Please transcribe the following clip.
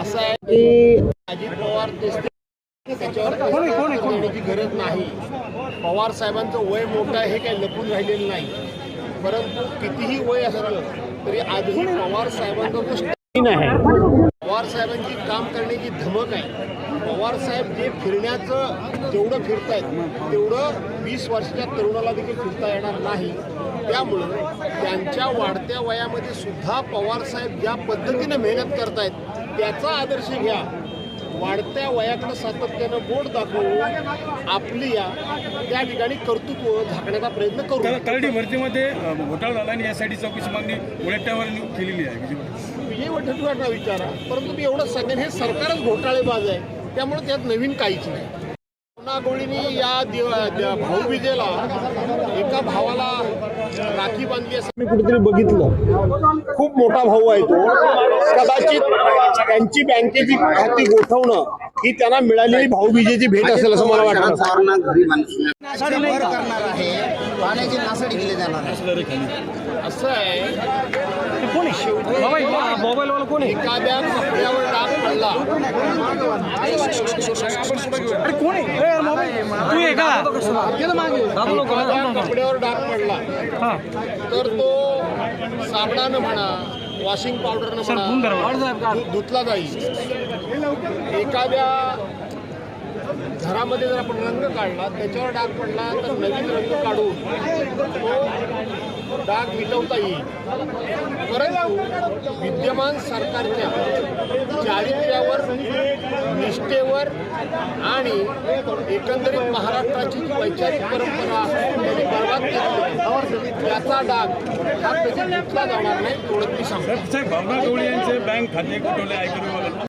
असं आहे. की अजित पवार दिसते त्याच्यावर देण्याची गरज नाही. पवार साहेबांचं वय मोठं आहे हे काही लपून राहिलेलं नाही. परंतु कितीही वय असलं तरी आजही पवार साहेबांचा जो स्टॅमिन आहे. पवार साहेबांची काम करण्याची धमक आहे. पवार साहेब जे फिरण्याचं जेवढं फिरतायत तेवढं वीस वर्षाच्या तरुणाला देखील फिरता येणार नाही. त्यामुळं त्यांच्या वाढत्या वयामध्ये सुद्धा पवार साहेब ज्या पद्धतीनं मेहनत करतायत त्याचा आदर्श घ्या. वाढत्या वयाकडे सातत्यानं बोट दाखवून आपली या त्या ठिकाणी कर्तृत्व झाकण्याचा प्रयत्न करू. करडी भरतीमध्ये घोटाळा झाला आणि यासाठी चौकशी मागणी उलट्यावर केलेली आहे. विजय वडेट्टीवारना विचारा परंतु मी एवढंच सांगेन हे सरकारच घोटाळेबाज आहे. त्यामुळे त्यात नवीन काहीच नाही. पुन्हा या भाऊबीजेला भावाला राखी बांधली असं मी कुठेतरी बघितलं. खूप मोठा भाऊ आहे तो. कदाचित त्यांची बँकेची खाती गोठवणं ही त्यांना मिळालेली भाऊबीजेची भेट असेल असं मला वाटतं. करणार आहे? पाण्याची नासाडी केली जाणार आहे. असं आहे. शेवटी मोबाईलवाला कोण एखाद्या कपड्यावर डाग पडला. अरे कोण आहे? तू आहे का? कपड्यावर डाग पडला. तर तो साबणानं म्हणा वॉशिंग पावडरनं म्हणा धुतला जाईल. एखाद्या घरामध्ये जर आपण रंग काढला त्याच्यावर डाग पडला तर नवीन रंग काढून तो डाग मिटवता येईल. परंतु विद्यमान सरकारच्या चारित्र्यावर निष्ठेवर आणि एकंदरीत महाराष्ट्राची जी वैचारिक परंपरा त्यांनी बर्बाद केली त्याचा डाग हा कधी घेतला जाणार नाही एवढं मी सांगतो. साहेब भावना गवळी यांचे बँक खाते कुठवले आयकर